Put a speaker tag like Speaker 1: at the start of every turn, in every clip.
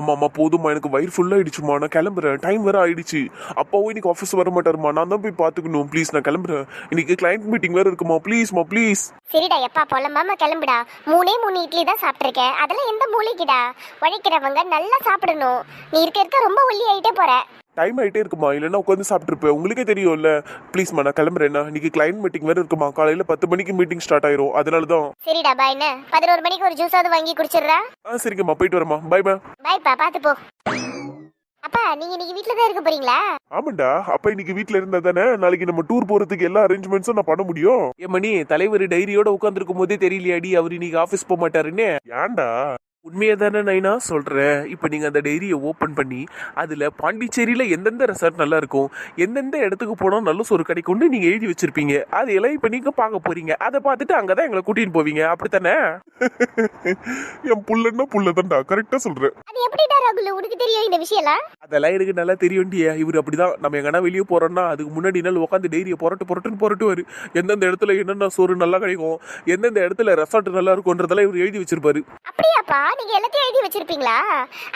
Speaker 1: ஆமாம்மா போதும்மா எனக்கு வயிறு ஃபுல்லாக ஆயிடுச்சுமா நான் கிளம்புறேன். டைம் வேறு ஆயிடுச்சு. அப்பாவும் இன்னைக்கு ஆஃபீஸ் வர மாட்டாருமா நான் தான் போய் பார்த்துக்கணும். ப்ளீஸ் நான் கிளம்புறேன். இன்னைக்கு கிளைண்ட் மீட்டிங் வேறு இருக்குமா? ப்ளீஸ்மா ப்ளீஸ்
Speaker 2: சரிடா எப்பா பொலம்பாம கிளம்புடா. மூணே மூணு இட்லி தான் சாப்பிட்ருக்கேன் அதெல்லாம் எந்த மூலிக்குடா உழைக்கிறவங்க நல்லா சாப்பிடணும். நீ இருக்க இருக்க ரொம்ப ஒல்லி ஆகிட்டே போகிற
Speaker 1: டைம் ஆயிட்டே இருக்குமா? இல்லைன்னா உட்காந்து சாப்பிட்டுருப்பேன். உங்களுக்கே தெரியும்ல. ப்ளீஸ்மா நான் கிளம்புறேன்னா இன்னைக்கு கிளைண்ட் மீட்டிங் வேற இருக்குமா? காலையில பத்து மணிக்கு மீட்டிங் ஸ்டார்ட் ஆயிரும். அதனால தான்
Speaker 2: சரிடா பாய் என்ன? பதினோரு மணிக்கு ஒரு ஜூஸாவது வாங்கி குடிச்சிடுறா?
Speaker 1: ஆ சரிங்கம்மா. போயிட்டு வரேம்மா. Bye bye.
Speaker 2: பாய்ப்பா பார்த்து போ. அப்பா நீங்க இன்னைக்கு வீட்ல தான் இருக்க போறீங்களா?
Speaker 1: ஆமாண்டா. அப்ப இன்னைக்கு வீட்ல இருந்தா தானே? நாளைக்கு நம்ம டூர் போறதுக்கு எல்லா அரேஞ்ச்மெண்ட்ஸும் நான் பண்ண முடியும். ஏ மணி தலைவர் டைரியோட உட்காந்துருக்கும் போதே தெரியலையாடி? அவர் இன்னைக்கு ஆபீஸ் போக மாட்டாருன்னு ஏன்டா? உண்மையை தானே நைனா? சொல்றேன் இப்போ நீங்க அந்த டைரியை ஓபன் பண்ணி அதுல பாண்டிச்சேரியில எந்தெந்த ரெசார்ட் நல்லா இருக்கும் எந்தெந்த இடத்துக்கு போனா நல்ல சோறு கிடைக்கும்னு நீங்க எழுதி வச்சிருப்பீங்க. அது எல்லாம் இப்போ நீங்க பார்க்க போறீங்க. அதை பார்த்துட்டு அங்கதான் எங்களை கூட்டிட்டு போவீங்க. அப்படித்தானே? என் புள்ளன்னா புள்ளதான்டா. கரெக்டா சொல்றேன்
Speaker 2: அது எப்படிடா ராகுல்? உனக்கு தெரியும் இந்த விஷயம்லாம்?
Speaker 1: அதெல்லாம் எனக்கு நல்லா தெரியும்டியா. இவர் அப்படிதான். நம்ம எங்கன்னா வெளியே போறோம்னா அதுக்கு முன்னாடி நாள் உட்காந்து டைரியை புரட்டு புரட்டுன்னு புரட்டுவாரு. எந்தெந்த இடத்துல என்னென்ன சோறு நல்லா கிடைக்கும் எந்தெந்த இடத்துல ரெசார்ட் நல்லா இருக்கும்ன்றதெல்லாம் இவர் எழுதி வச்சிருப்பாரு.
Speaker 2: அப்படியாப்பா? நீங்க எல்லாத்தையும் எழுதி வச்சிருப்பீங்களா?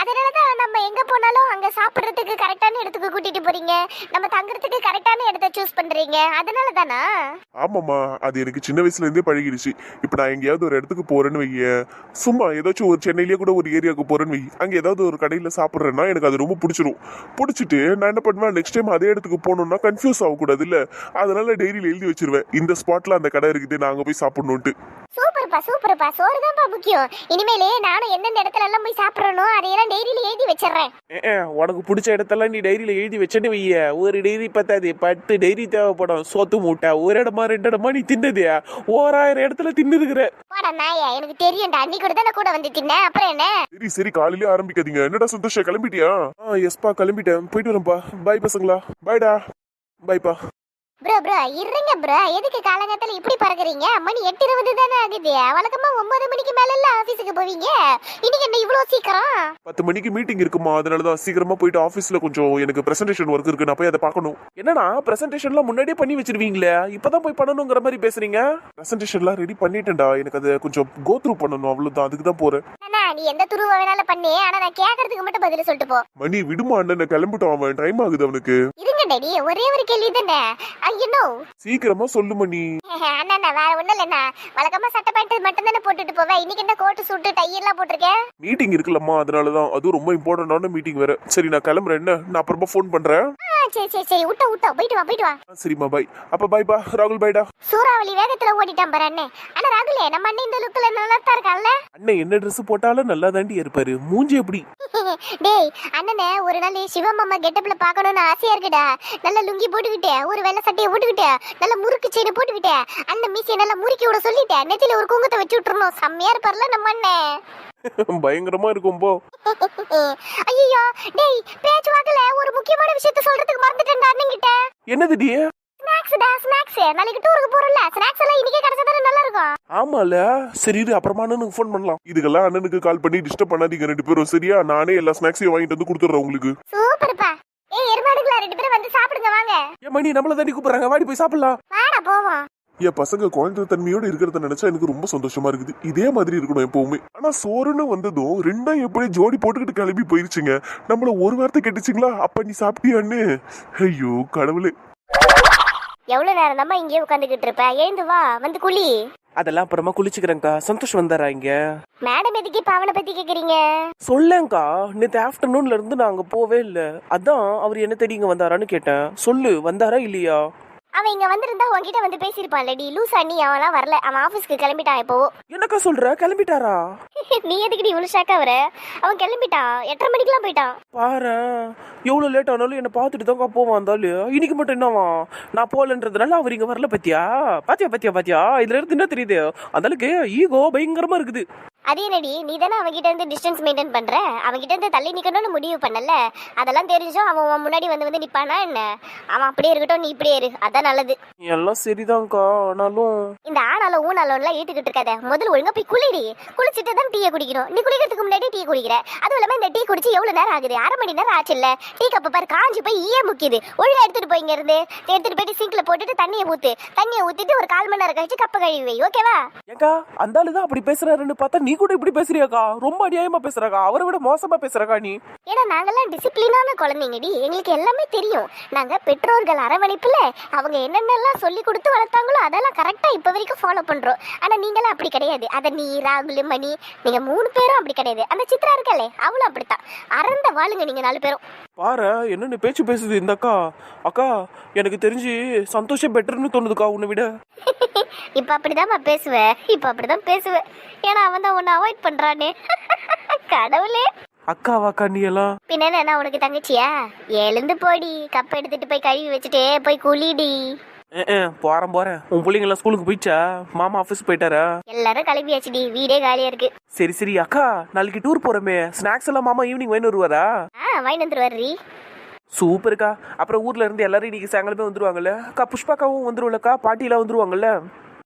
Speaker 2: அதனால தான் நம்ம எங்க போனாலும் அங்க சாப்பிடுறதுக்கு கரெக்டான இடத்துக்கு கூட்டிட்டு போறீங்க. நம்ம தங்குறதுக்கு கரெக்டான இடத்த சூஸ் பண்றீங்க. அதனால தானா
Speaker 1: ஆமாம்மா. அது எனக்கு சின்ன வயசுல இருந்தே பழகிடுச்சு. இப்போ நான் எங்கேயாவது ஒரு இடத்துக்கு போறேன்னு வைய சும்மா ஏதாச்சும் ஒரு சென்னையிலேயே கூட ஒரு ஏரியாவுக்கு போறேன்னு வை அங்க ஏதாவது ஒரு கடையில சாப்பிட்றேன்னா எனக்கு அது ரொம்ப பிடிச்சிரும். பிடிச்சிட்டு நான் என்ன பண்ணுவேன்? நெக்ஸ்ட் டைம் அதே இடத்துக்கு போகணும்னா கன்ஃபியூஸ் ஆகக்கூடாது இல்ல அதனால டெய்லியில் எழுதி வச்சிருவேன். இந்த ஸ்பாட்ல அந்த கடை இருக்குது நான் அங்க போய் சாப்பிடணுன்ட்டு
Speaker 2: சூப்பர்ப்பா சூப்பர்ப்பா. சோறு தான்ப்பா முக்கியம். இனிமேலே நானும் எந்தெந்த இடத்துல எல்லாம் போய் சாப்பிடணும் அதையெல்லாம் டெய்ரியில எழுதி வச்சிடுறேன்.
Speaker 1: உனக்கு பிடிச்ச இடத்தெல்லாம் நீ டைரியில எழுதி வச்சேன்னு வைய. ஒரு டைரி பத்தாது. பத்து டைரி தேவைப்படும். சோத்து மூட்டை ஒரு இடமா ரெண்டு இடமா நீ தின்னது ஓராயிரம் இடத்துல தின்னுருக்குற.
Speaker 2: போடா நாயா எனக்கு தெரியும்டா. அன்னைக்கு கூட தானே கூட வந்து தின்னேன் அப்புறம் என்ன?
Speaker 1: சரி சரி காலையிலே ஆரம்பிக்காதீங்க. என்னடா சந்தோஷம் கிளம்பிட்டியா? ஆ எஸ்பா கிளம்பிட்டேன். போயிட்டு வரேன்ப்பா பாய் பசங்களா. பாய்டா பாய்ப்பா
Speaker 2: ப்ரோ ப்ரோ இருங்க ப்ரோ. எதுக்கு காலங்கத்துல இப்படி பறக்குறீங்க? மணி எட்டு இருபது தானே ஆகுது. வழக்கமா ஒன்பது மணிக்கு மேல எல்லாம் ஆபீஸுக்கு போவீங்க? இன்னைக்கு என்ன இவ்வளவு சீக்கிரம்?
Speaker 1: பத்து மணிக்கு மீட்டிங் இருக்குமா? அதனால தான் சீக்கிரமா போயிட்டு ஆஃபீஸ்ல கொஞ்சம் எனக்கு பிரசன்டேஷன் ஒர்க் இருக்கு. நான் போய் அதை பார்க்கணும். என்னன்னா பிரசன்டேஷன்லாம் முன்னாடியே பண்ணி வச்சிருவீங்களே? இப்பதான் போய் பண்ணணுங்கிற மாதிரி பேசுறீங்க? பிரசன்டேஷன்லாம் ரெடி பண்ணிட்டேன்டா. எனக்கு அதை கொஞ்சம் கோ த்ரூ பண்ணணும். அவ்வளவுதான். அதுக்கு தான் போறேன்.
Speaker 2: நீ எந்த துருவ வேணாலும் பண்ணு. ஆனா நான் கேக்குறதுக்கு மட்டும் பதில் சொல்லிட்டு போ.
Speaker 1: மணி விடுமா அண்ணன்? கிளம்பிட்டோம். அவன் டைம் ஆகுது அவனுக்கு.
Speaker 2: இருங்க டேடி ஒரே ஒரு கேள்வி தானே ஐயோ
Speaker 1: சீக்கிரமா சொல்லு மணி.
Speaker 2: அண்ணா வேற ஒண்ணும் இல்லண்ணா வழக்கமா சட்டை பேண்ட் மட்டும் தானே போட்டுட்டு போவேன் இன்னைக்கு என்ன கோட்டு சூட்டு டை எல்லாம் போட்டிருக்கேன்
Speaker 1: மீட்டிங் இருக்குல்லம்மா அதனால தான் அதுவும் ரொம்ப இம்பார்ட்டன்டான மீட்டிங் வேற. சரி நான் கிளம்புறேன். என்ன? நான் அப்புறமா ஃபோன் பண்றேன்.
Speaker 2: சரி சரி சரி விட்டா விட்டா போயிட்டு வா போயிட்டு வா.
Speaker 1: ஆ, சரிம்மா பாய் அப்ப பாய் பா. ராகுல் பாய்டா
Speaker 2: சூறாவளி வேகத்துல ஓடிட்டான் பாரு அண்ணே. ஆனா ராகுலே நம்ம அண்ணன் இந்த லுக்ல நல்லா தான் இருக்கான்ல?
Speaker 1: அண்ணன் என்ன Dress போட்டாலும் நல்லா தாண்டி இருப்பாரு. மூஞ்சி எப்படி?
Speaker 2: டேய் அண்ணனே ஒரு நாள் சிவமாமா கெட்டப்ல பார்க்கணும்னு ஆசையா இருக்குடா. நல்ல லுங்கி போட்டுக்கிட்டே ஒரு வெள்ளை சட்டையை போட்டுக்கிட்டே நல்ல முறுக்கு செடி போட்டுக்கிட்டே அண்ணன் மீசியை நல்லா முறுக்கி விட சொல்லிட்டேன் நெத்தியில ஒரு குங்குத்தை வச்சு விட்டுறணும். செம்மையா இருப்பார்ல நம்ம அண்ணன்
Speaker 1: பயங்கரமா இருக்கும் போ.
Speaker 2: ஐயோ டேய் பேச்சு வாக்குல ஒரு முக்கியமான விஷயத்த சொல்றதுக்கு மறந்துட்டேன்டா அண்ணன்கிட்ட.
Speaker 1: என்னது டி
Speaker 2: ஸ்நாக்ஸ்டா ஸ்நாக்ஸ் நாளைக்கு டூருக்கு போறோம்ல. ஸ்நாக்ஸ் எல்லாம் இன்னைக்கே கிடைச்சா தானே நல்லா இருக்கும்
Speaker 1: ஆமால. சரி இரு அப்புறமா அண்ணனுக்கு ஃபோன் பண்ணலாம். இதுக்கெல்லாம் அண்ணனுக்கு கால் பண்ணி டிஸ்டர்ப் பண்ணாதீங்க ரெண்டு பேரும் சரியா? நானே எல்லா ஸ்நாக்ஸையும் வாங்கிட்டு வந்து கொடுத்துட்றேன் உங்களுக்கு.
Speaker 2: சூப்பர்ப்பா. ஏய் எருமாடுங்களா ரெண்டு பேரும் வந்து சாப்பிடுங்க வாங்க.
Speaker 1: ஏன் மணி நம்மள தாண்டி கூப்பிடுறாங்க. வாடி போய் சாப்பிடலாம்.
Speaker 2: வாடா போவோம்.
Speaker 1: என் பசங்க குழந்தை தன்மையோட இருக்கிறத நினைச்சா எனக்கு ரொம்ப சந்தோஷமா இருக்குது. இதே மாதிரி இருக்கணும் எப்பவுமே. ஆனா சோறுன்னு வந்ததும் ரெண்டும் எப்படி ஜோடி போட்டுக்கிட்டு கிளம்பி போயிருச்சுங்க? நம்மள ஒரு வார்த்தை கெட்டுச்சிங்களா? அப்ப நீ சாப்பிட்டியான்னு? ஐயோ கடவுளே.
Speaker 2: எவ்வளவு நேரம் தான் இங்கேயே உட்காந்துக்கிட்டு இருப்ப? எழுந்து வா வந்து குளி.
Speaker 3: அதெல்லாம் அப்புறமா குளிச்சுக்கிறேங்க்கா சந்தோஷம் வந்தாரா இங்க?
Speaker 2: மேடம் எதுக்கு இப்ப அவனை பத்தி கேக்குறீங்க?
Speaker 3: சொல்லேங்க்கா நேற்று ஆஃப்டர்நூன்ல இருந்து நான் அங்க போவே இல்லை. அதான் அவர் என்ன தேடி இங்க வந்தாரான்னு கேட்டேன். சொல்லு வந்தாரா இல்லையா?
Speaker 2: அவன் இங்க வந்திருந்தா உன்கிட்ட வந்து பேசியிருப்பான்ல டி லூஸ் அண்ணி அவன்லாம் வரல. அவன் ஆபீஸ்க்கு கிளம்பிட்டான் இப்போ
Speaker 3: என்னக்கா சொல்ற? கிளம்பிட்டாரா?
Speaker 2: நீ எதுக்கு இவ்வளவு ஷாக்கா வர? அவன் கிளம்பிட்டான். எட்டரை மணிக்கெல்லாம் போயிட்டான்.
Speaker 3: பாரு எவ்வளவு லேட் ஆனாலும் என்ன பார்த்துட்டு தான் போவான் இருந்தாலும் இன்னைக்கு மட்டும் என்னவா? நான் போகலன்றதுனால அவர் இங்க வரல பத்தியா? பாத்தியா பாத்தியா பாத்தியா? இதுல இருந்து என்ன தெரியுது? அந்த அளவுக்கு ஈகோ பயங்கரமா இருக்குது.
Speaker 2: அதே நடி நீ தானே அவன்கிட்ட இருந்து டிஸ்டன்ஸ் மெயின்டைன் பண்ற? அவன்கிட்ட இருந்து தள்ளி நிக்கணும்னு முடிவு பண்ணல. அதெல்லாம் தெரிஞ்சும் அவன் உன் முன்னாடி வந்து வந்து நிப்பானா என்ன? அவன் அப்படியே இருக்கட்டும் நீ இப்படியே இரு. அதான் நல்லது.
Speaker 3: எல்லாம் சரிதான்க்கா ஆனாலும்
Speaker 2: இந்த ஆனாலும் ஊனாலும் இழுத்துக்கிட்டு இருக்காத. முதல்ல ஒழுங்கா போய் குளிடி. குளிச்சுட்டு தான் டீயை குடிக்கணும். நீ குளிக்கிறதுக்கு முன்னாடி டீ குடிக்கிற. அதுவும் இல்லாம இந்த டீ குடிச்சு எவ்வளவு நேரம் ஆகுது? அரை மணி நேரம் ஆச்சு இல்ல. டீ கப்பு பாரு காஞ்சு போய் ஈய முக்கிது. ஒழுங்கா எடுத்துட்டு போய் இங்க இருந்து எடுத்துட்டு போயிட்டு சிங்க்ல போட்டுட்டு தண்ணியை ஊத்து. தண்ணியை ஊத்திட்டு ஒரு கால் மணி நேரம் கழிச்சு கப்ப கழுவி வை. ஓகேவா
Speaker 3: ஏக்கா அந்த ஆளு தான் அப்படி பேசுறாருன்னு பார்த்தா
Speaker 1: நீ கூட இப்படி பேசுறியாக்கா? ரொம்ப அநியாயமா பேசுறாக்கா. அவரை விட மோசமா பேசுறக்கா நீ.
Speaker 2: ஏன்னா நாங்கெல்லாம் டிசிப்ளினான குழந்தைங்கடி. எங்களுக்கு எல்லாமே தெரியும். நாங்க பெற்றோர்கள் அரவணைப்புல அவங்க என்னென்னலாம் சொல்லி கொடுத்து வளர்த்தாங்களோ அதெல்லாம் கரெக்டா இப்ப வரைக்கும் ஃபாலோ பண்றோம். ஆனா நீங்களாம் அப்படி கிடையாது. அத நீ ராகுல் மணி நீங்க மூணு பேரும் அப்படி கிடையாது. அந்த சித்ரா இருக்கலே அவளும் அப்படித்தான். அறந்த வாளுங்க நீங்க நாலு பேரும்.
Speaker 1: பாரு என்னென்ன பேச்சு பேசுது இந்த அக்கா. அக்கா எனக்கு தெரிஞ்சு சந்தோஷம் பெட்டர்னு தோணுதுக்கா உன்னை விட.
Speaker 2: இப்ப அப்படிதான் நான் பேசுவேன் இப்ப அப்படிதான் பேசுவேன் ஏன்னா அவன் தான் உன்னை அவாய்ட் பண்றானே. கடவுளே.
Speaker 1: அக்காவாக்கா நீ எல்லாம்.
Speaker 2: பின்ன என்ன உனக்கு தங்கச்சியா? எழுந்து போடி. கப் எடுத்துட்டு போய் கழுவி வச்சுட்டு போய் குளிடி.
Speaker 1: போறேன் போறேன். உன் பிள்ளைங்களாம் ஸ்கூலுக்கு போயிடுச்சா? மாமா ஆஃபீஸ் போயிட்டாரா?
Speaker 2: எல்லாரும் கிளம்பியாச்சுடி. வீடே காலியா இருக்கு.
Speaker 1: சரி சரி அக்கா நாளைக்கு டூர் போறோமே. ஸ்நாக்ஸ் எல்லாம் மாமா ஈவினிங் வாங்கி வருவாரா?
Speaker 2: ஆ வாங்கி வந்துருவாரு
Speaker 1: சூப்பர்க்கா. அப்புறம் ஊர்ல இருந்து எல்லாரும் இன்னைக்கு சாயங்காலமே வந்துருவாங்கல்ல? அக்கா புஷ்பாக்காவும் வந்துருவல்லக்கா பாட்டிலாம் வந்துருவாங்கல்ல?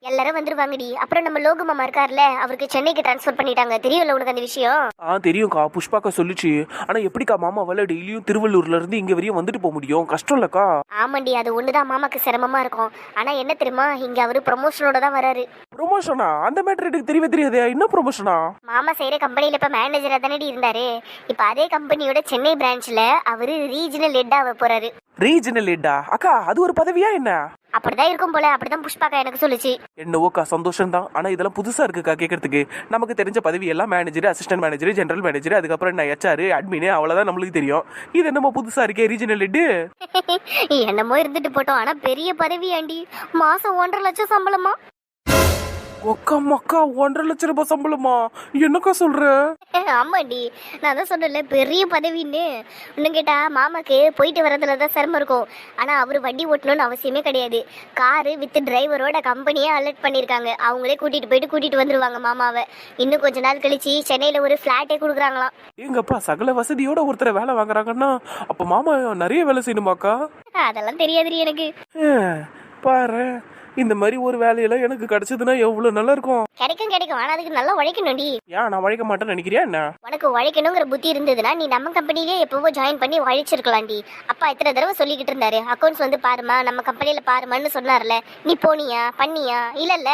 Speaker 2: எல்லாரும் வந்துருவாங்கடி. அப்புறம் நம்ம லோகு மாமா இருக்கார்ல அவருக்கு சென்னைக்கு ட்ரான்ஸ்ஃபர் பண்ணிட்டாங்க. தெரியும்ல உனக்கு அந்த விஷயம்?
Speaker 1: ஆ தெரியும்க்கா. புஷ்பாக்கா சொல்லுச்சு. ஆனா எப்படிக்கா மாமாவால டெய்லியும் திருவள்ளூர்ல இருந்து இங்க வரையும் வந்துட்டு போக முடியும். கஷ்டம் இல்லக்கா.
Speaker 2: ஆமாண்டி அது ஒண்ணுதான். மாமாக்கு சிரமமா இருக்கும். ஆனா என்ன தெரியுமா? இங்க அவரு ப்ரொமோஷனோட தான் வராரு.
Speaker 1: ப்ரொமோஷனா அந்த மேட்டர் எனக்கு தெரியவே தெரியாது. என்ன ப்ரொமோஷனா
Speaker 2: மாமா செய்யற கம்பெனில இப்ப மேனேஜரா தானடி இருந்தாரு. இப்ப அதே கம்பெனியோட சென்னை பிரான்ச்ல அவரு ரீஜனல் ஹெட் ஆக போறாரு.
Speaker 1: ரீஜனல் ஹெட்டா அக்கா அது ஒரு பதவியா என்ன?
Speaker 2: அப்படிதான் இருக்கும் போல அப்படிதான் புஷ்பாக்கா எனக்கு சொல்லுச்சு.
Speaker 1: என்னவோக்கா சந்தோஷம் தான் ஆனா இதெல்லாம் புதுசா இருக்குக்கா கேட்கறதுக்கு நமக்கு தெரிஞ்ச பதவி எல்லாம் manager assistant manager general manager அதுக்கப்புறம் என்ன ஹெச்ஆர் அட்மின் அவ்வளவுதான் நம்மளுக்கு தெரியும். இது என்னமோ புதுசா இருக்கே ரீஜனல் ஹெட்
Speaker 2: என்னமோ இருந்துட்டு போட்டோம். ஆனா பெரிய பதவி ஆண்டி மாசம் ஒன்றரை லட்சம் சம்பளமா?
Speaker 1: ஒக்கா மக்கா ஒன்றரை லட்சம் ரூபாய் சம்பளமா? என்னக்கா சொல்ற?
Speaker 2: ஆமாண்டி நான் தான் சொன்னேன்ல பெரிய பதவின்னு. இன்னும் கேட்டா மாமாக்கு போயிட்டு வரதுல தான் சிரமம் இருக்கும். ஆனா அவரு வண்டி ஓட்டணும்னு அவசியமே கிடையாது. காரு வித் டிரைவரோட கம்பெனியே அலர்ட் பண்ணியிருக்காங்க அவங்களே கூட்டிட்டு போயிட்டு கூட்டிட்டு வந்துருவாங்க மாமாவை. இன்னும் கொஞ்ச நாள் கழிச்சு சென்னையில ஒரு ஃபிளாட்டே கொடுக்குறாங்களாம்.
Speaker 1: எங்கப்பா சகல வசதியோட ஒருத்தரை வேலை வாங்குறாங்கன்னா அப்ப மாமா நிறைய வேலை செய்யணுமாக்கா?
Speaker 2: அதெல்லாம் தெரியாதுடி எனக்கு.
Speaker 1: பாரு. இந்த மாதிரி ஒரு வேலையெல்லாம் எனக்கு கிடைச்சதுன்னா எவ்வளவு நல்லா இருக்கும்
Speaker 2: கிடைக்கும் கிடைக்கும். ஆனா அதுக்கு நல்லா உழைக்கணும்டி.
Speaker 1: ஏன் நான் உழைக்க மாட்டேன்னு நினைக்கிறியா என்ன?
Speaker 2: உனக்கு உழைக்கணுங்கிற புத்தி இருந்ததுன்னா நீ நம்ம கம்பெனிலே எப்பவோ ஜாயின் பண்ணி உழைச்சிருக்கலாம்டி. அப்பா எத்தனை தடவை சொல்லிக்கிட்டு இருந்தாரு. அக்கௌண்ட்ஸ் வந்து பாருமா நம்ம கம்பெனில பாருமான்னு சொன்னார்ல. நீ போனியா பண்ணியா? இல்லல்ல.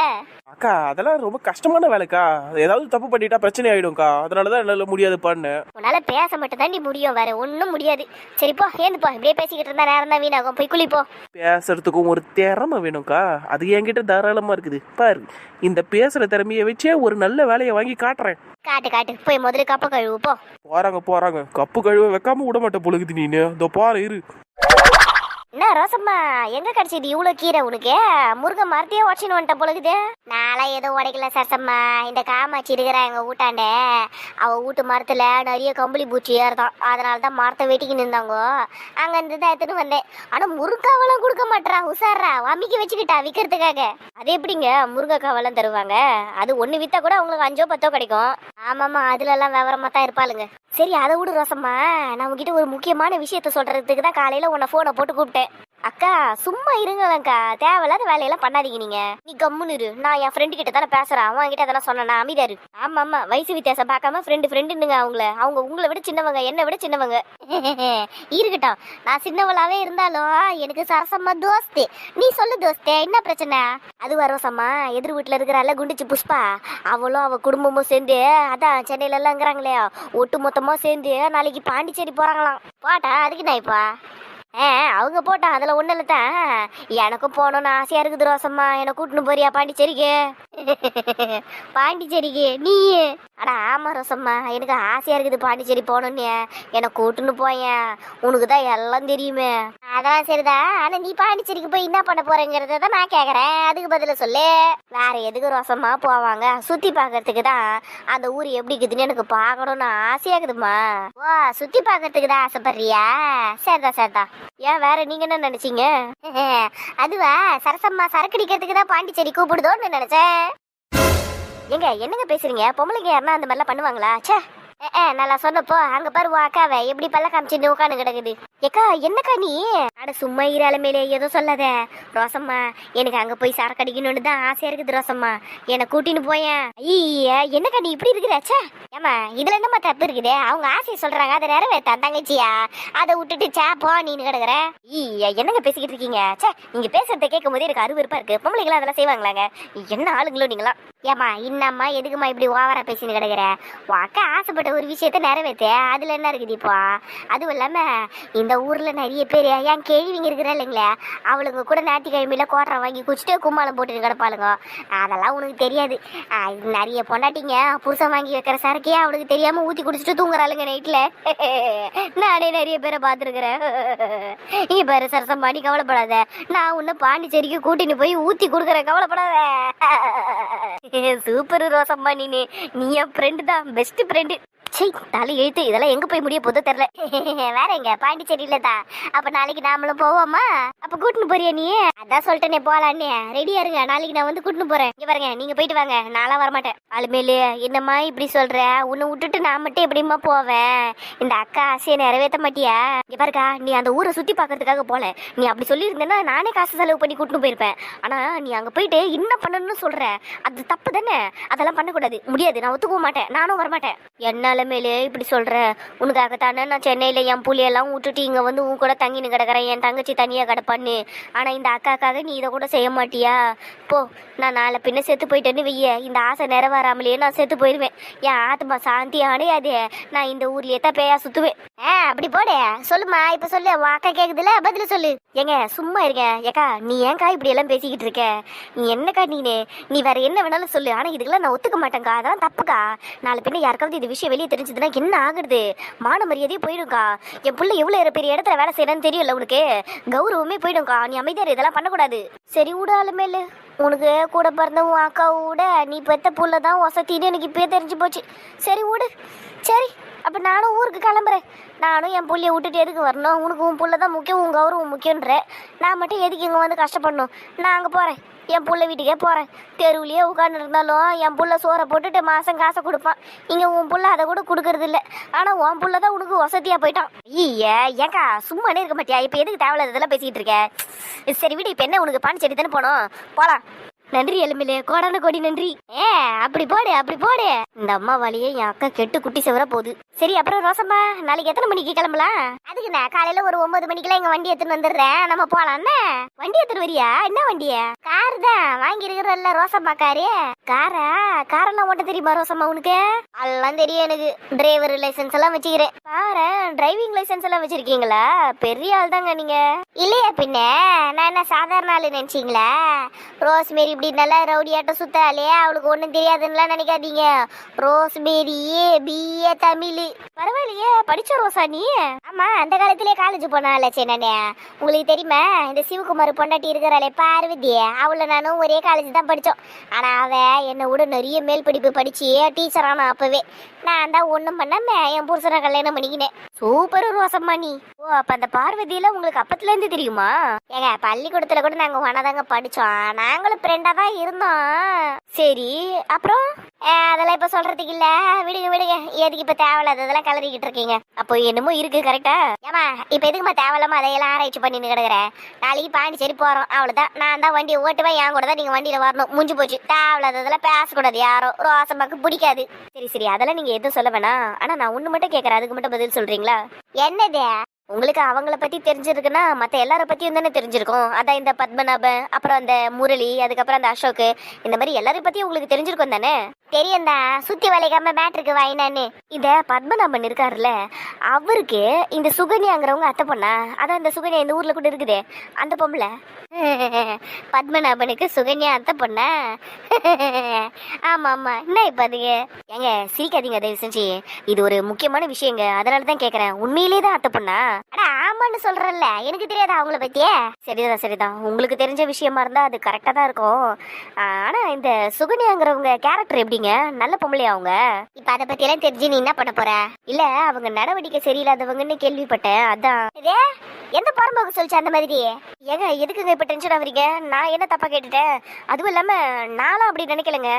Speaker 1: அக்கா அதெல்லாம் ரொம்ப கஷ்டமான வேலைக்கா. ஏதாவது தப்பு பண்ணிட்டா பிரச்சனை ஆயிடும்க்கா. அதனாலதான் என்னால முடியாதுப்பான்னு.
Speaker 2: உன்னால பேச மட்டும் தாண்டி முடியும். வேற ஒன்றும் முடியாது. சரிப்போ ஏந்துப்போ இப்படியே பேசிக்கிட்டு இருந்தா நேரம் தான் வீணாகும். போய் குளிப்போ.
Speaker 1: பேசுறதுக்கும் ஒரு திறமை வேணும்க்கா. அது என்கிட்ட தாராளமா இருக்குது. பாரு இந்த பேசுற திறமையை வச்சே ஒரு நல்ல வேலையை வாங்கி காட்டுறேன்.
Speaker 2: காட்டு காட்டு. போய் முதல்ல கப்ப கழுவு போ.
Speaker 1: போறாங்க போறாங்க. கப்பு கழுவ வைக்காம விட மாட்டேன் பொழுகுது நீனு. இதோ பாரு இரு.
Speaker 2: என்ன ரோசம்மா எங்க கிடைச்சது இவ்வளோ கீரை உனக்கு? முருங்க மரத்தையே உடச்சின்னு வந்துட்ட பொழுது நான்லாம் ஏதோ உடைக்கல சரசம்மா. இந்த காமாச்சி இருக்கிறா எங்க வீட்டாண்ட அவ வீட்டு மரத்துல நிறைய கம்பளி பூச்சி ஏறுதான். அதனால தான் மரத்தை வெட்டிக்கின்னு நின்றாங்க அங்க இருந்து தான் எடுத்துட்டு வந்தேன். ஆனா முருங்காவெல்லாம் கொடுக்க மாட்டா உசாரா வமிக்க வச்சுக்கிட்டா விற்கிறதுக்காக அது எப்படிங்க? முருங்கைக்காவெல்லாம் தருவாங்க? அது ஒண்ணு வித்தா கூட அவங்களுக்கு அஞ்சோ பத்தோ கிடைக்கும். ஆமாமா அதுல எல்லாம் விவரமா தான் இருப்பாளுங்க. சரி அதை விடு ரோசம்மா. நான் உங்ககிட்ட ஒரு முக்கியமான விஷயத்த சொல்றதுக்கு தான் காலையில உன்னை போனை போட்டு கூப்பிட்டேன். அக்கா சும்மா இருங்களேங்க்கா தேவையில்லாத வேலையெல்லாம் பண்ணாதீங்க நீங்க. நீ கம்முன்னு இரு. நான் என் ஃப்ரெண்டு கிட்ட தானே பேசுறேன். அவன் கிட்ட அதெல்லாம் சொன்னா அமைதியா இரு. ஆமா ஆமா வயசு வித்தியாசம். பார்க்காம ஃப்ரெண்டு ஃப்ரெண்டுங்க அவங்கள. அவங்க உங்களை விட சின்னவங்க என்னை விட சின்னவங்க. இருக்கட்டும். நான் சின்னவளாவே இருந்தாலும் எனக்கு சரசம்மா தோஸ்து. நீ சொல்லு தோஸ்தே என்ன பிரச்சனை? அது வரோசம்மா எதிர் வீட்டுல இருக்கிறாள் குண்டிச்சு புஷ்பா. அவளும் அவ குடும்பமும் சேர்ந்து அதான் சென்னையில எல்லாம்ங்கிறாங்களே ஒட்டு மொத்தமா சேர்ந்து நாளைக்கு பாண்டிச்சேரி போறாங்களாம். போட்டா அதுக்கு நான் இப்பா ஆ அவங்க போட்டா அதில் ஒன்றும் இல்லை தான் எனக்கும் போகணும்னு ஆசையாக இருக்குது ரோசம்மா. என்னை கூட்டின்னு போறியா பாண்டிச்சேரிக்கு? பாண்டிச்சேரிக்கு நீ அடா ஆமாம் ரோசம்மா. எனக்கு ஆசையாக இருக்குது பாண்டிச்சேரி போகணுன்னு என்னை கூட்டின்னு போயேன். உனக்கு தான் எல்லாம் தெரியுமே. அதெல்லாம் சரிதான் ஆனால் நீ பாண்டிச்சேரிக்கு போய் என்ன பண்ண போறேங்கிறத தான் நான் கேட்குறேன் அதுக்கு பதில சொல்லு. வேற எதுக்கு ரோசம்மா போவாங்க? சுற்றி பார்க்கறதுக்கு தான். அந்த ஊர் எப்படி இருக்குதுன்னு எனக்கு பார்க்கணும்னு ஆசையாக இருக்குதுமா ஓ சுற்றி பார்க்கறதுக்கு தான் ஆசைப்படுறியா? சரிதான் சரிதான் ஏன் வேற நீங்க என்ன நினைச்சீங்க? அதுவா சரசம்மா சரக்கு அடிக்கிறதுக்கு தான் பாண்டிச்சேரி கூப்பிடுதோன்னு நினைச்சேன். எங்க என்னங்க பேசுறீங்க? பொம்பளைங்க யாருன்னா அந்த மாதிரிலாம் பண்ணுவாங்களா? சே நல்லா சொன்னப்போ அங்க பாரு உன் அக்காவை எப்படி பல்ல காமிச்சு உட்காந்து கிடக்குது. ஏக்கா என்னக்கா நீ? அட சும்மா ஈரால மேலே ஏதோ சொல்லாத. ரோசம்மா எனக்கு அங்க போய் சரக்கு அடிக்கணும்னு தான் ஆசையா இருக்குது ரோசம்மா. என்னை கூட்டின்னு போயேன். ஐய என்னக்கா நீ இப்படி இருக்கிறாச்சா ஏமா இதுல என்னம்மா தப்பு இருக்குது? அவங்க ஆசையை சொல்றாங்க அதை நிறைவேற்ற. தங்கச்சியா அதை விட்டுட்டு சே போ நீனு கிடக்குற. ஈய என்னங்க பேசிக்கிட்டு இருக்கீங்க? ச்சே நீங்க பேசுறத கேட்கும் போது எனக்கு அருவருப்பா இருக்கு. பொம்பளைங்களா அதெல்லாம் செய்வாங்களாங்க? என்ன ஆளுங்களோ நீங்களா ஏமா இன்னம்மா எதுக்குமா இப்படி ஓவரா பேசின்னு கிடக்குற? உன் அக்கா ஆசைப்பட்ட ஒரு விஷயத்த நிறைவேற்ற அதுல என்ன இருக்குது இப்போ? அதுவும் இல்லாம இந்த ஊர்ல நிறைய பேர் ஏன் கேள்விங்க இருக்கிறா இல்லைங்களே? அவளுங்க கூட ஞாயிற்றுக்கிழமையில கோட்டரை வாங்கி குடிச்சிட்டு கும்மாளம் போட்டுட்டு கிடப்பாளுங்க. அதெல்லாம் உனக்கு தெரியாது. நிறைய பொண்டாட்டிங்க புருஷன் வாங்கி வைக்கிற சரக்கையே அவளுக்கு தெரியாம ஊத்தி குடிச்சிட்டு தூங்குறாளுங்க நைட்ல. நானே நிறைய பேரை பார்த்துருக்குறேன். நீ பாரு சரசம் பண்ணி கவலைப்படாத. நான் உன்னை பாண்டிச்சேரிக்கு கூட்டின்னு போய் ஊத்தி கொடுக்குறேன். கவலைப்படாத. சூப்பர் ரோசம்மா நீ நீ என் ஃப்ரெண்டு தான் பெஸ்ட் ஃப்ரெண்டு சீ தலை எழுத்து இதெல்லாம் எங்க போய் முடிய போதோ தெரியல. வேற எங்க பாண்டிச்சேரியில தான். அப்ப நாளைக்கு நாமளும் போவோமா? அப்ப கூட்டின்னு போறியா நீ? அதான் சொல்லிட்டேனே போலான்னு. ரெடியா இருங்க நாளைக்கு நான் வந்து கூட்டின்னு போறேன். இங்க பாருங்க நீங்க போயிட்டு வாங்க. நான்லாம் வரமாட்டேன். ஆளுமேலு என்னம்மா இப்படி சொல்ற? உன்னை விட்டுட்டு நான் மட்டும் எப்படிம்மா போவேன்? இந்த அக்கா ஆசையை நிறைவேற்ற மாட்டியா? இங்க பாருக்கா நீ அந்த ஊரை சுத்தி பாக்குறதுக்காக போல. நீ அப்படி சொல்லியிருந்தேன்னா நானே காசு செலவு பண்ணி கூட்டின்னு போயிருப்பேன். ஆனா நீ அங்க போயிட்டு என்ன பண்ணணும்னு சொல்ற? அது தப்பு தானே அதெல்லாம் பண்ணக்கூடாது. முடியாது. நான் ஒத்துக்க மாட்டேன். நானும் வரமாட்டேன். என்னால மேலே இப்படி சொல்ற? உனக்காகத்தானே நான் சென்னையில என் புள்ளையெல்லாம் விட்டுட்டு இங்க வந்து உன் கூட தங்கின்னு கிடக்குறேன். என் தங்கச்சி தனியா கிடப்பான்னு. ஆனா இந்த அக்காக்காக நீ இதை கூட செய்ய மாட்டியா? போ நான் நாளை பின்ன செத்து போயிட்டேன்னு வெய்ய இந்த ஆசை நிறைவேறாமலேயே நான் செத்து போயிடுவேன். என் ஆத்மா சாந்தி அடையாது. நான் இந்த ஊர்லயே தான் பேயா சுத்துவேன். ஆ அப்படி போட. சொல்லுமா இப்ப சொல்லு. உன் அக்கா கேக்குதுல பதில் சொல்லு. ஏங்க சும்மா இருங்க. ஏக்கா நீ ஏன்க்கா இப்படி எல்லாம் பேசிக்கிட்டு இருக்க? நீ என்னக்கா நீனு? நீ வேற என்ன வேணாலும் சொல்லு. ஆனால் இதுக்கெல்லாம் நான் ஒத்துக்க மாட்டேங்க்கா அதெல்லாம் தப்புக்கா. நாலு பின்ன யாருக்காவது இந்த விஷயம் வெளியே தெரிஞ்சதுன்னா என்ன ஆகுறது? மான மரியாதையே போயிடும்க்கா என் பிள்ளை எவ்வளோ பெரிய இடத்துல வேலை செய்யறேன்னு தெரியல உனக்கு? கௌரவமே போயிடும்க்கா நீ அமைதியார் இதெல்லாம் பண்ணக்கூடாது. சரி விடாலுமே இல்லை உனக்கு கூட பிறந்த உன் அக்கா விட நீ பெத்த புள்ள தான் வசத்தின்னு எனக்கு இப்பயே தெரிஞ்சு போச்சு. சரி விடு. சரி அப்போ நானும் ஊருக்கு கிளம்புறேன். நானும் என் புள்ளியை விட்டுட்டு எதுக்கு வரணும்? உனக்கு உன் புள்ள தான் முக்கியம் உன் கௌரவம் முக்கியன்ற நான் மட்டும் எதுக்கு இங்கே வந்து கஷ்டப்படணும்? நான் அங்கே போகிறேன் என் புள்ள வீட்டுக்கே போகிறேன் தெருவுலேயே உட்காந்து இருந்தாலும் என் புள்ள சோறை போட்டுட்டு மாதம் காசை கொடுப்பான். இங்கே உன் புள்ள அதை கூட கொடுக்கறது இல்லை. ஆனால் உன் புள்ள தான் உனக்கு வசதியாக போயிட்டான். ஐயா ஏக்கா சும்மானே இருக்க மாட்டியா? இப்போ எதுக்கு தேவையில்லாததெல்லாம் பேசிக்கிட்டு இருக்க? சரி விடு இப்போ என்ன உனக்கு பாண்டிச்சேரி தானே போனோம்? போகலாம் நன்றி எலும்பிலே. கோடான கோடி நன்றி. ஏ அப்படி போடு அப்படி போடு. இந்த அம்மா வழியே என் அக்கா கெட்டு குட்டி செவர போகுது. சரி அப்புறம் ரோசம்மா நாளைக்கு எத்தனை மணிக்கு கிளம்பலாம்? அதுக்கு நான் காலையில ஒரு ஒன்பது மணிக்கெல்லாம் எங்க வண்டி எடுத்துன்னு வந்துடுறேன். நம்ம போலாம் வண்டி எடுத்துட்டு வரியா? என்ன வண்டிய கார் தான். வாங்கி இருக்கிறல்ல ரோசம்மா காரு. காரா? காரெல்லாம் ஓட்ட தெரியுமா ரோசம்மா உனக்கு? அதெல்லாம் தெரியும் எனக்கு. டிரைவர் லைசன்ஸ் எல்லாம் வச்சுக்கிறேன். பாரு டிரைவிங் லைசென்ஸ் எல்லாம் வச்சிருக்கீங்களா? பெரிய ஆள் தாங்க நீங்க. இல்லையா பின்ன. நான் என்ன சாதாரண ஆளு நினைச்சீங்களா? ரோஸ்மேரி இப்படி நல்லா ரவுடியாட்டம் சுத்தாலே அவளுக்கு ஒன்றும் தெரியாதுன்னுலாம் நினைக்காதீங்க. Rosemary BA Tamil. பரவாயில்லையே படிச்ச ரோசா நீ? ஆமா அந்த காலத்திலே காலேஜ் போனால சேனே உங்களுக்கு தெரியுமா இந்த சிவகுமார் பொண்டாட்டி இருக்கிறாளே பார்வதி. அவள நானும் ஒரே காலேஜ் தான் படித்தோம் ஆனா அவ என்னை விட நிறைய மேல் படிப்பு படிச்சு டீச்சர் ஆனா அப்பவே. நான் தான் ஒன்றும் பண்ணாம என் புருஷனை கல்யாணம் பண்ணிக்கினேன். சூப்பர் ரோசம்மா நீ. ஓ அப்ப அந்த பார்வதியில உங்களுக்கு அப்பத்துல இருந்து தெரியுமா? ஏங்க பள்ளிக்கூடத்துல கூட நாங்க ஒன்னாதாங்க படிச்சோம். நாங்களும் ஃப்ரெண்டா தான் இருந்தோம். சரி அப்புறம்? அதெல்லாம் இப்ப சொல்றதுக்கு இல்ல. விடுங்க விடுங்க. எதுக்கு இப்ப தேவையில்லாததெல்லாம் கலரிக்கிட்டு இருக்கீங்க? அப்போ என்னமோ இருக்கு கரெக்டா ஏமா இப்ப எதுக்குமா தேவையில்லாம அதையெல்லாம் ஆராய்ச்சி பண்ணின்னு கிடக்குறேன் நாளைக்கு பாண்டிச்சேரி போறோம். அவ்வளவுதான். நான் தான் வண்டியை ஓட்டுவேன். என் கூட தான் நீங்க வண்டியில வரணும். முடிஞ்சு போச்சு. தேவையில்லாததெல்லாம் பேசக்கூடாது. யாரும் ரோசமாக்கு பிடிக்காது. சரி சரி. அதெல்லாம் நீங்க எதுவும் சொல்ல வேணாம். ஆனா நான் ஒண்ணு மட்டும் கேக்குறேன். அதுக்கு மட்டும் பதில் சொல்றீங்களா? என்னது? உங்களுக்கு அவங்கள பத்தி தெரிஞ்சிருக்குன்னா மத்த எல்லார பத்தியும் தானே தெரிஞ்சிருக்கும். அதான் இந்த பத்மநாபன் அப்புறம் அந்த முரளி அதுக்கப்புறம் அந்த அசோக் இந்த மாதிரி எல்லாரையும் பத்தியும் உங்களுக்கு தெரிஞ்சிருக்கும் தானே? தெரியும் தான் சுத்தி வளைக்காம மேட்ருக்கு வாயினான்னு இந்த பத்மநாபன் இருக்காருல்ல அவருக்கு இந்த சுகன்யாங்கிறவங்க அத்தை பொண்ணா? அதான் இந்த சுகன்யா இந்த ஊர்ல கூட இருக்குதே. அந்த பொம்பளை. பத்மநாபனுக்கு சுகன்யா அத்தை பொண்ணா? ஆமா ஆமா. என்ன இப்ப அதுங்க ஏங்க சிரிக்காதீங்க தயவு செஞ்சு. இது ஒரு முக்கியமான விஷயங்க. அதனால தான் கேக்குறேன் உண்மையிலேயே தான் அத்தை பொண்ணா? அட ஆமான்னு சொல்றேன்ல. எனக்கு தெரியாதா அவங்கள பத்தியே? சரிதான் சரிதான். உங்களுக்கு தெரிஞ்ச விஷயமா இருந்தா அது கரெக்டா தான் இருக்கும். ஆனா இந்த சுகன்யாங்கிறவங்க கேரக்டர் எப்படிங்க? நல்ல பொம்பளையா அவங்க? இப்ப அத பத்தி எல்லாம் தெரிஞ்சு நீ என்ன பண்ண போற? இல்ல அவங்க நடவடிக்கை சரியில்லாதவங்கன்னு கேள்விப்பட்டேன். அதான். இதே எந்த பரம்போக்கு சொல்லிச்சு அந்த மாதிரி? ஏங்க எதுக்குங்க இப்ப டென்ஷன் ஆகுறீங்க? நான் என்ன தப்பா கேட்டுட்டேன்? அதுவும் இல்லாம நானும் அப்படி நினைக்கலங்க.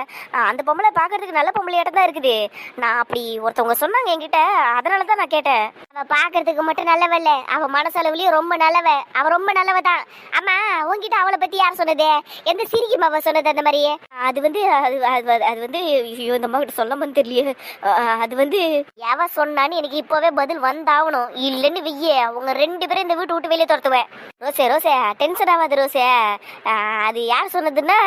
Speaker 2: அந்த பொம்பளை பாக்குறதுக்கு நல்ல பொம்பளையாட்டம் தான் இருக்குது. நான் அப்படி ஒருத்தவங்க சொன்னாங்க என்கிட்ட. அதனால தான் நான் கேட்டேன். அவ பாக்குறதுக்கு மட்டும் நல்லவ இல்ல அவ மனசளவுலயும் ரொம்ப நல்லவ. அவ ரொம்ப நல்லவ தான் ஆமா உன்கிட்ட அவளை பத்தி யார் சொன்னது? எந்த சிரிக்கும் அவ சொன்னது அந்த மாதிரியே? அது வந்து அது அது- அது வந்து ஐயோ இந்த அம்மா கிட்ட சொல்லாமன்னு தெரியலையே. அது வந்து எவ சொன்னான்னு எனக்கு இப்பவே பதில் வந்தாகணும். இல்லைன்னு வெய்ய. அவங்க ரெண்டு பேரும் இந்த வீட்டு விட்டு வெளியே துரத்துவேன். ரோசே ரோசே டென்ஷன் ஆகாது ரோசே அது யார் சொன்னதுன்னா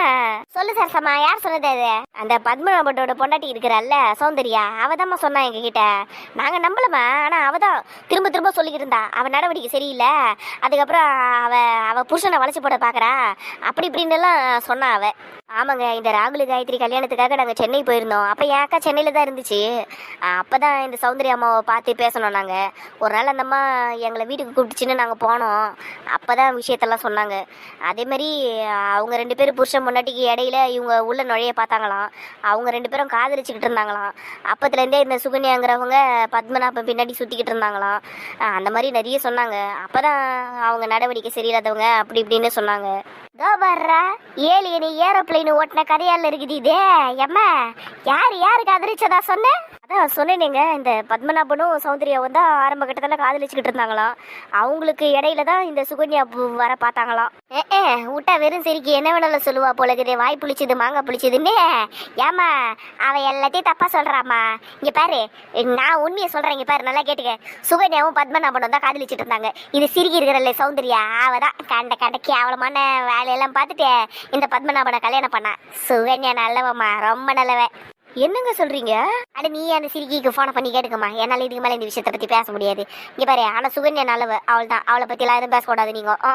Speaker 2: சொல்லு சார் சம்மா யார் சொன்னது அது? அந்த பத்மநாபட்டோட பொண்டாட்டி இருக்கிறாள்ல சௌந்தர்யா. அவதாம்மா சொன்னா எங்க கிட்ட நாங்க நம்பலமா ஆனா அவதான். திரும்ப திரும்ப சொல்லிக்கிட்டு இருந்தா. அவன் நடவடிக்கை சரியில்லை. அதுக்கப்புறம் அவ அவ புருஷனை வளைச்சி போட பாக்குறா. அப்படி இப்படின்னு எல்லாம் சொன்னா அவ. ஆமாங்க இந்த ராகுல் காயத்ரி கல்யாணத்துக்காக நாங்கள் சென்னை போயிருந்தோம். அப்போ என் அக்கா சென்னையில் தான் இருந்துச்சு. அப்போ தான் இந்த சௌந்தரிய அம்மாவை பார்த்து பேசணும் நாங்கள் ஒரு நாள் அந்தம்மா எங்களை வீட்டுக்கு கூப்பிட்டுச்சின்னு நாங்கள் போனோம். அப்போ தான் விஷயத்தெல்லாம் சொன்னாங்க. அதே மாதிரி அவங்க ரெண்டு பேரும் புருஷன் முன்னாட்டிக்கு இடையில இவங்க உள்ள நுழைய பார்த்தாங்களாம். அவங்க ரெண்டு பேரும் காதலிச்சுக்கிட்டு இருந்தாங்களாம். அப்பத்துலேருந்தே இந்த சுகன்யாங்கிறவங்க பத்மநாபம் பின்னாடி சுற்றிக்கிட்டு இருந்தாங்களாம். பண்ணலாம் அந்த மாதிரி நிறைய சொன்னாங்க. அப்போ தான் அவங்க நடவடிக்கை சரியில்லாதவங்க அப்படி இப்படின்னு சொன்னாங்க. இதோ வர்றா ஏலியனி ஏரோப்ளைன் ஓட்டின கதையால் இருக்குது இதே. எம்மா யார் யாருக்கு அதிர்ச்சதா சொன்னேன்? அதான் சொன்னேனேங்க இந்த பத்மநாபனும் சௌந்தர்யாவும் தான் ஆரம்ப கட்டத்தில் காதலிச்சுக்கிட்டு இருந்தாங்களாம். அவங்களுக்கு இடையில தான் இந்த சுகன்யா வர பார்த்தாங்களாம். ஏ விட்டா வெறும் சரிக்கு என்ன வேணாலும் சொல்லுவா போல இருக்குது வாய் புளிச்சது மாங்காய் புளிச்சதுன்னு? ஏமா அவன் எல்லாத்தையும் தப்பாக சொல்கிறாம்மா இங்கே பாரு நான் உண்மையை சொல்கிறேன் இங்கே பாரு நல்லா கேட்டுக்க. சுகன்யாவும் பத்மநாபனும் தான் காதலிச்சுட்டு இருந்தாங்க. இது சிறுகி இருக்கிறல்ல சௌந்தர்யா அவ தான் கண்ட கண்ட கேவலமான வேலையெல்லாம் பார்த்துட்டு இந்த பத்மநாபனை கல்யாணம் பண்ணான் சுகன்யா நல்லவம்மா ரொம்ப நல்லவன் என்னங்க சொல்றீங்க? அட நீ அந்த சிரிக்கிக்கு ஃபோனை பண்ணி கேட்டுக்கம்மா. என்னால இதுக்கு மேலே இந்த விஷயத்தை பத்தி பேச முடியாது. இங்கே பாரு ஆனால் சுகன்யா நல்லவ அவள் தான் அவளை பத்தி எல்லாம் எதுவும் பேசக்கூடாது நீங்க. ஆ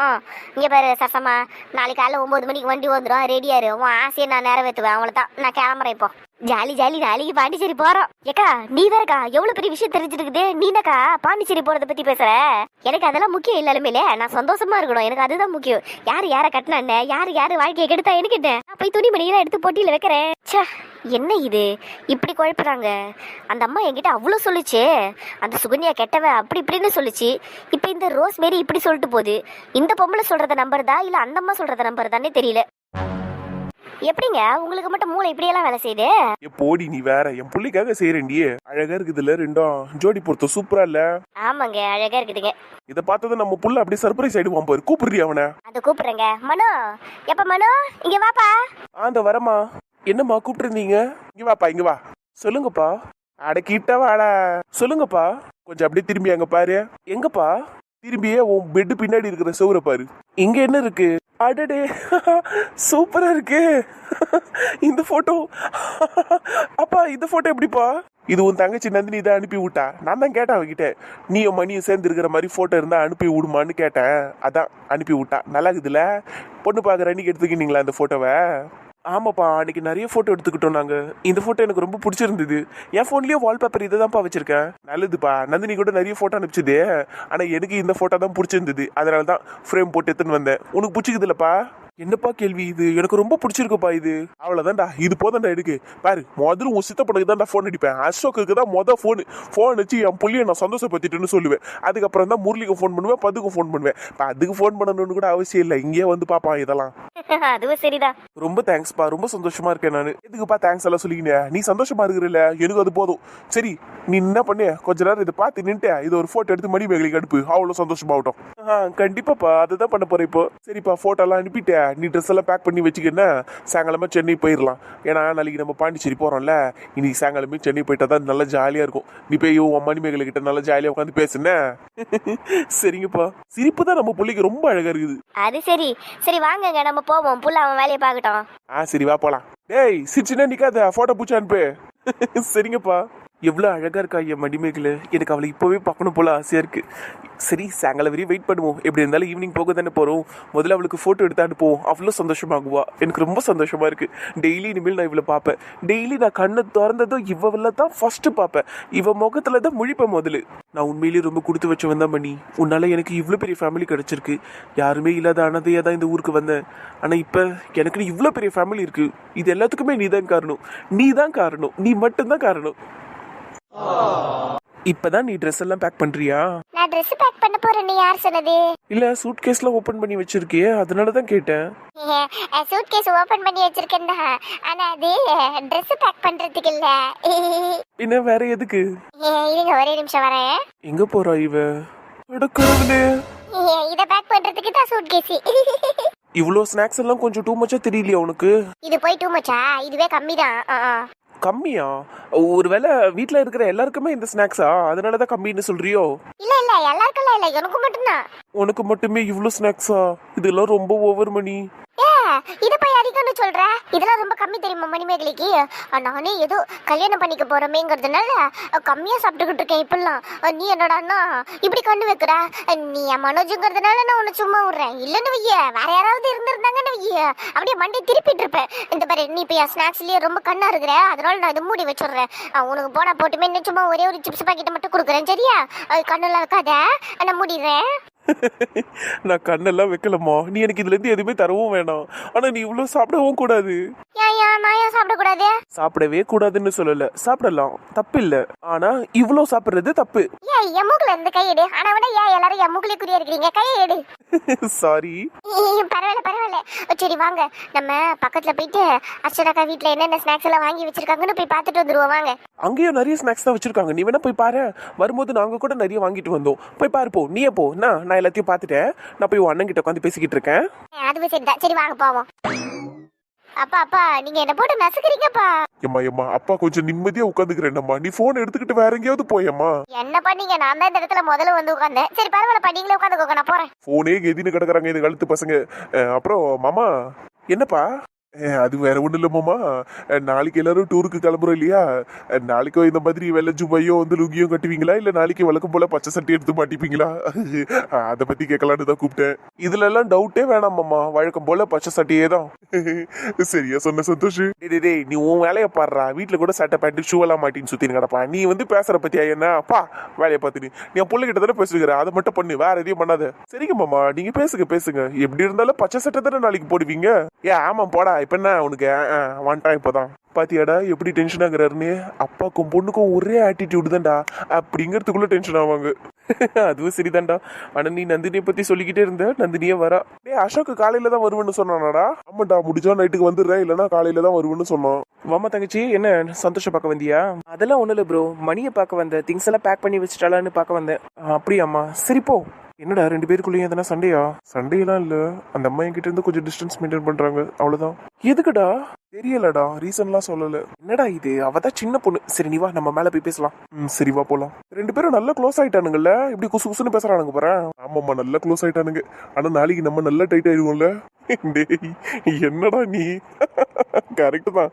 Speaker 2: இங்கே பாரு சசமா நாளைக்கு காலையில் ஒம்பது மணிக்கு வண்டி வந்துடும் ரெடியாரு உன் ஆசையை நான் நிறைவேற்றுவேன். அவளை தான் நான் கிளம்புறேன் இப்போ. ஜாலி ஜாலி நாளைக்கு பாண்டிச்சேரி போறோம். ஏக்கா நீ வேறக்கா எவ்வளவு பெரிய விஷயம் தெரிஞ்சிருக்குது? நீனக்கா பாண்டிச்சேரி போறத பத்தி பேசுற? எனக்கு அதெல்லாம் முக்கியம் இல்லாலுமே நான் சந்தோஷமா இருக்கணும். எனக்கு அதுதான் முக்கியம். யாரு யார கட்டின யாரு யாரு வாழ்க்கையை கெடுத்தா எனக்கு என்ன? நான் போய் துணிமணியெல்லாம் எடுத்து போட்டியில வைக்கிறேன். ச்சே என்ன இது? இப்படி குழப்புறாங்க. அந்த அம்மா என்கிட்ட அவ்வளோ சொல்லுச்சு. அந்த சுகன்யா கெட்டவ அப்படி இப்படின்னு சொல்லுச்சு. இப்போ இந்த ரோஸ் மேரி இப்படி சொல்லிட்டு போகுது. இந்த பொம்பளை சொல்றத தான் இல்லை அந்த அம்மா சொல்றத நம்புறதானே தெரியல. எப்படிங்க? உங்களுக்கு மட்டும் மூளை இப்படியெல்லாம் வேலை செய்யுது?
Speaker 1: ஏ போடி நீ வேற. என் புள்ளிக்காக செய்யறேன்டி அழகா இருக்குதுல்ல ரெண்டும். ஜோடி பொருத்தம் சூப்பரா இல்ல?
Speaker 2: ஆமாங்க அழகா இருக்குதுங்க.
Speaker 1: இதை பார்த்தது நம்ம புள்ள அப்படியே சர்ப்ரைஸ் ஆயிடுவான் பாரு. கூப்பிடுறி அவனை?
Speaker 2: அதை கூப்பிடுறேங்க. மனோ எப்ப மனோ? இங்க வாப்பா.
Speaker 1: ஆந்த வரமா என்னம்மா கூப்பிட்டுருந்தீங்க? இங்க வாப்பா இங்க வா. சொல்லுங்கப்பா. அட கிட்ட வாடா. சொல்லுங்கப்பா. கொஞ்சம் அப்படியே திரும்பி அங்க பாரு. எங்கப்பா? திரும்பியே உன் பெட்டு பின்னாடி இருக்கிற செவுரை பாரு. இங்க என்ன இருக்கு? அடடே சூப்பரா இருக்கு. இந்த போட்டோ அப்பா இந்த போட்டோ எப்படிப்பா? இது உன் தங்கச்சி நந்தினி தான் அனுப்பி விட்டா? நான் தான் கேட்டேன் அவகிட்ட. நீயும் மணியும் சேர்ந்து இருக்கிற மாதிரி போட்டோ இருந்தா அனுப்பி விடுமான்னு கேட்டேன். அதான் அனுப்பி விட்டா. நல்லா இருக்குதுல்ல? பொண்ணு பார்க்குற அன்னைக்கு எடுத்துக்கிட்டீங்களா அந்த போட்டோவை ஆமாப்பா அன்னைக்கு நிறைய ஃபோட்டோ எடுத்துக்கிட்டோம் நாங்கள் இந்த ஃபோட்டோ எனக்கு ரொம்ப பிடிச்சிருந்தது. என் ஃபோன்லேயே வால்பேப்பர் இதை தான்ப்பா வச்சிருக்கேன். நல்லதுப்பா. நந்தினி கூட நிறைய ஃபோட்டோ அனுப்பிச்சது. ஆனால் எனக்கு இந்த ஃபோட்டோ தான் பிடிச்சிருந்தது. அதனால தான் ஃப்ரேம் போட்டு எடுத்துன்னு வந்தேன். உனக்கு பிடிச்சிக்குதுல்லப்பா என்னப்பா கேள்வி இது? எனக்கு ரொம்ப பிடிச்சிருக்குப்பா இது. அவ்வளவுதான்டா. இது போதான்டா எடுக்கு. பாரு முதல்ல உன் சித்தப்பனுக்கு தான்டா ஃபோன் அடிப்பேன். அசோக்குக்கு தான் மொதல் ஃபோன் ஃபோன் வச்சு என் புள்ளியை நான் சந்தோஷப்படுத்திட்டேன்னு சொல்லுவேன். அதுக்கப்புறம் தான் முரளிக்கு ஃபோன் பண்ணுவேன் பதுக்கு ஃபோன் பண்ணுவேன். அதுக்கு ஃபோன் பண்ணணும்னு கூட அவசியம் இல்லை. இங்கேயே வந்து பாப்பான் இதெல்லாம்.
Speaker 2: அதுவும் சரிதான்.
Speaker 1: ரொம்ப தேங்க்ஸ்ப்பா ரொம்ப சந்தோஷமா இருக்கேன் நான். எதுக்குப்பா தேங்க்ஸ் எல்லாம் சொல்லிக்கினே? நீ சந்தோஷமா இருக்கிறல்ல? எனக்கு அது போதும். சரி நீ என்ன பண்ணு? கொஞ்ச நேரம் இதை பார்த்து நின்ட்டு இது ஒரு போட்டோ எடுத்து மணி மேகலைக்கு அனுப்பு. அவ்வளோ சந்தோஷமாகட்டும். கண்டிப்பாப்பா. அதுதான் பண்ண போறேன் இப்போ. சரிப்பா போட்டோ எல்லாம் அனுப்பிட்டே நீ ட்ரெஸ் எல்லாம் பேக் பண்ணி வச்சுக்கின்னா சாயங்காலமா சென்னை போயிடலாம் ஏன்னா நாளைக்கு நம்ம பாண்டிச்சேரி போறோம்ல இன்னைக்கு சாயங்காலமே சென்னை போயிட்டா தான் நல்லா ஜாலியா இருக்கும். நீ போய் உன் மணி மேகலை கிட்ட நல்லா ஜாலியா உட்காந்து பேசுன? சரிங்கப்பா. சிரிப்பு தான் நம்ம பிள்ளைக்கு ரொம்ப அழகா இருக்குது.
Speaker 2: அது சரி. சரி வாங்கங்க நம்ம போவோம். புள்ள அவன் வேலையை பார்க்கட்டும்.
Speaker 1: ஆ சரி வா போலாம். டேய் சிரிச்சுனா நிக்காத. போட்டோ பூச்சி அனுப்பு. சரிங்கப்பா. எவ்வளோ அழகாக இருக்கா என் மடிமேகல? எனக்கு அவளை இப்போவே பார்க்கணும் போல ஆசையாக இருக்குது சரி சாயங்காலம் வரையும் வெயிட் பண்ணுவோம். எப்படி இருந்தாலும் ஈவினிங் போக தானே போகிறோம் முதல்ல அவளுக்கு ஃபோட்டோ எடுத்து அனுப்புவோம் அவ்வளோ சந்தோஷமாகுவா. எனக்கு ரொம்ப சந்தோஷமாக இருக்குது டெய்லி இனிமேல் நான் இவளை பார்ப்பேன். டெய்லி நான் கண்ணை திறந்ததும் இவ்வளோ தான் ஃபஸ்ட்டு பார்ப்பேன். இவ முகத்தில் தான் முழிப்பேன் முதல்ல. நான் உண்மையிலேயே ரொம்ப கொடுத்து வச்சவன் தான் பண்ணி உன்னால் எனக்கு இவ்வளோ பெரிய ஃபேமிலி கிடச்சிருக்கு. யாருமே இல்லாத அனதையாக தான் இந்த ஊருக்கு வந்தேன். ஆனால் இப்போ எனக்கு இவ்வளோ பெரிய ஃபேமிலி இருக்குது இது எல்லாத்துக்குமே நீ தான் காரணம். நீ தான் காரணம். நீ மட்டும்தான் காரணம். இப்பதான் நீ ட்ரெஸ் எல்லாம் பேக் பண்றியா?
Speaker 2: நான் Dress பேக் பண்ண போறேன்னு யார் சொன்னது?
Speaker 1: இல்ல சூட் கேஸ்ல ஓபன் பண்ணி வச்சிருக்கியே அதனால தான் கேட்டேன்.
Speaker 2: சூட் கேஸ் ஓபன் பண்ணி வச்சிருக்கேன் ஆனா அது Dress பேக் பண்றதுக்கு இல்ல.
Speaker 1: பின்ன வேற எதுக்கு?
Speaker 2: ஏ, இருங்க ஒரே நிமிஷம் வரேன்.
Speaker 1: எங்க போறா இவ? எடுக்கிறதுலே
Speaker 2: ஏ, இத பேக் பண்றதுக்கு தான் சூட் கேசி
Speaker 1: இவ்வளோ ஸ்நாக்ஸ் எல்லாம் கொஞ்சம் டூ மச்சா தெரியலையா உனக்கு?
Speaker 2: இது போய் டூ மச்சா இதுவே கம்மி தான்
Speaker 1: கம்மியா? ஒருவேளை வீட்ல இருக்கிற எல்லாருக்குமே இந்த ஸ்நாக்ஸா அதனாலதான் கம்மின்னு சொல்றியோ?
Speaker 2: இல்ல இல்ல எல்லாருக்கும் இல்ல. எனக்கு மட்டும்தான்.
Speaker 1: உனக்கு மட்டுமே இவ்வளோ ஸ்நாக்ஸா இதெல்லாம் ரொம்ப ஓவர் மணி
Speaker 2: இத போய் அதிகம்னு சொல்ற? இதெல்லாம் ரொம்ப கம்மி தெரியுமா மணிமேகலைக்கு? நானே ஏதோ கல்யாணம் பண்ணிக்க போறமேங்கிறதுனால கம்மியா சாப்பிட்டுக்கிட்டு இருக்கேன் இப்பெல்லாம். நீ என்னடான்னா இப்படி கண்ணு வைக்கிற? நீ என் மனோஜுங்கிறதுனால நான் உன்னை சும்மா விடுறேன். இல்லன்னு வைய வேற யாராவது இருந்திருந்தாங்கன்னு வைய. அப்படியே மண்டே திருப்பிட்டு இருப்பேன். இந்த பாரு நீ இப்ப என் ஸ்நாக்ஸ்லயே ரொம்ப கண்ணா இருக்கிற. அதனால நான் இதை மூடி வச்சிடுறேன். உனக்கு போனா போட்டுமே இன்னும் சும்மா ஒரே ஒரு சிப்ஸ் பாக்கெட் மட்டும் கொடுக்குறேன் சரியா? அது கண்ணுல வைக்காத. நான் மூடிடுறேன்.
Speaker 1: நான் கண்ணெல்லாம் வைக்கலம்மா. நீ எனக்கு இதுல இருந்து எதுவுமே தரவும் வேணாம். ஆனா நீ இவ்வளவு சாப்பிடவும் கூடாது. சாப்பிடவே கூடாதுன்னு சொல்லல. சாப்பிடலாம். தப்பு இல்ல ஆனா இவ்வளோ சாப்பிடுறது தப்பு.
Speaker 2: ஏன் என் மூக்குல இருந்து கையெடு ஆனா விட ஏன் எல்லாரும் என் மூக்குலயே குறியா இருக்கிறீங்க கையை எடு.
Speaker 1: சாரி
Speaker 2: பரவாயில்ல பரவாயில்ல. சரி வாங்க. நம்ம பக்கத்துல போயிட்டு அர்ச்சனாக்கா வீட்ல என்னென்ன ஸ்நாக்ஸ் எல்லாம் வாங்கி வச்சிருக்காங்கன்னு போய் பார்த்துட்டு வந்துருவோம். வாங்க.
Speaker 1: அங்கேயும் நிறைய ஸ்நாக்ஸ் தான் வச்சிருக்காங்க. நீ வேணா போய் பாரு. வரும்போது நாங்க கூட நிறைய வாங்கிட்டு வந்தோம். போய் பாரு போ. நீயே போ. நான் நான் எல்லாத்தையும் பார்த்துட்டேன் நான் போய் உன் கிட்ட உட்காந்து பேசிக்கிட்டு இருக்கேன்.
Speaker 2: அதுவும் சரிதான் சரி வாங்க போவோம். அப்பா அப்பா நீங்க என்ன போட்டு நசுக்குறீங்கப்பா?
Speaker 4: எம்மா எம்மா அப்பா கொஞ்சம் நிம்மதியா உட்காந்துக்கிறேன்டம்மா. நீ போன் எடுத்துக்கிட்டு வேற எங்கேயாவது போயம்மா.
Speaker 2: என்ன பண்ணீங்க நான் தான் இந்த இடத்துல முதல்ல வந்து உட்காந்தேன். சரி பரவாயில்லப்பா நீங்களே உட்காந்துக்கோங்க நான் போறேன்.
Speaker 4: போனே கெதின்னு கிடக்குறாங்க இது கழுத்து பசங்க. அப்புறம் மாமா
Speaker 1: என்னப்பா?
Speaker 4: அது வேற ஒன்றும் இல்லம்மாம்மா நாளைக்கு எல்லாரும் டூருக்கு கிளம்புறோம் இல்லையா? நாளைக்கோ நாளைக்கும் இந்த மாதிரி வெள்ளை ஜுபையோ வந்து லுங்கியும் கட்டுவீங்களா? இல்லை நாளைக்கு வழக்கம் போல பச்சை சட்டி எடுத்து மாட்டிப்பீங்களா? அதை பற்றி கேட்கலான்னு தான் கூப்பிட்டேன்.
Speaker 1: இதுல எல்லாம் டவுட்டே வேணாம்மாம்மா வழக்கம் போல பச்சை சட்டையே தான்.
Speaker 4: சரியா சொன்ன சந்தோஷ்.
Speaker 1: டே டேய், நீ உன் வேலையை பாடுறா வீட்டில் கூட சட்டை பேண்ட் ஷூ எல்லாம் மாட்டின்னு சுற்றின்னு கிடப்பா நீ வந்து பேசுற பத்தியா என்ன அப்பா வேலையை பார்த்து நீ. என் பிள்ளைகிட்ட தானே பேசுகிற அதை மட்டும் பண்ணு. வேற எதையும் பண்ணாத. சரிங்க மாமா. நீங்க பேசுங்க பேசுங்க. எப்படி இருந்தாலும் பச்சை சட்டை தானே நாளைக்கு போடுவீங்க? ஏ ஆமா போடா. இப்போ என்ன உனக்கு? வந்துட்டான் இப்போதான். பாத்தியாடா எப்படி டென்ஷன் ஆகுறாருன்னு? அப்பாக்கும் பொண்ணுக்கும் ஒரே ஆட்டிடியூடு தான்டா. அப்படிங்கிறதுக்குள்ள டென்ஷன் ஆவாங்க. அதுவும் சரிதான்டா. ஆனா நீ நந்தினியை பத்தி சொல்லிக்கிட்டே இருந்த நந்தினியே வரா. டேய் அசோக் காலையில தான் வருவேன்னு சொன்னானாடா.
Speaker 4: ஆமாண்டா முடிஞ்சா நைட்டுக்கு வந்துடுறேன். இல்லைன்னா காலையில தான் வருவேன்னு சொன்னான்.
Speaker 3: மாமா தங்கச்சி என்ன சந்தோஷம் பார்க்க வந்தியா? அதெல்லாம் ஒன்றும் இல்லை ப்ரோ மணியை பார்க்க வந்தேன். திங்ஸ் எல்லாம் பேக் பண்ணி வச்சுட்டாலான்னு பார்க்க வந்தேன்.
Speaker 1: அப்படியாம்மா. சரி போ. என்னடா ரெண்டு பேருக்குள்ளேயும் எதனா சண்டையா? சண்டையெல்லாம் இல்ல. அந்த அம்மா என்கிட்ட இருந்து கொஞ்சம் டிஸ்டன்ஸ் மெயின்டைன் பண்றாங்க. அவ்வளவுதான். எதுக்குடா? தெரியலடா. ரீசன்லாம் சொல்லல. என்னடா இது? அவ தான் சின்ன பொண்ணு. சரி நீ வா. நம்ம மேல போய் பேசலாம். ம் சரி வா போலாம். ரெண்டு பேரும் நல்லா க்ளோஸ் ஆயிட்டானுங்கல்ல. இப்படி குசு குசுன்னு பேசுறானுங்க போறேன்
Speaker 4: ஆமாம்மா நல்லா க்ளோஸ் ஆயிட்டானுங்க. ஆனா நாளைக்கு நம்ம நல்லா டைட் ஆயிடுவோம்ல டேய் என்னடா நீ? கரெக்ட் தான்.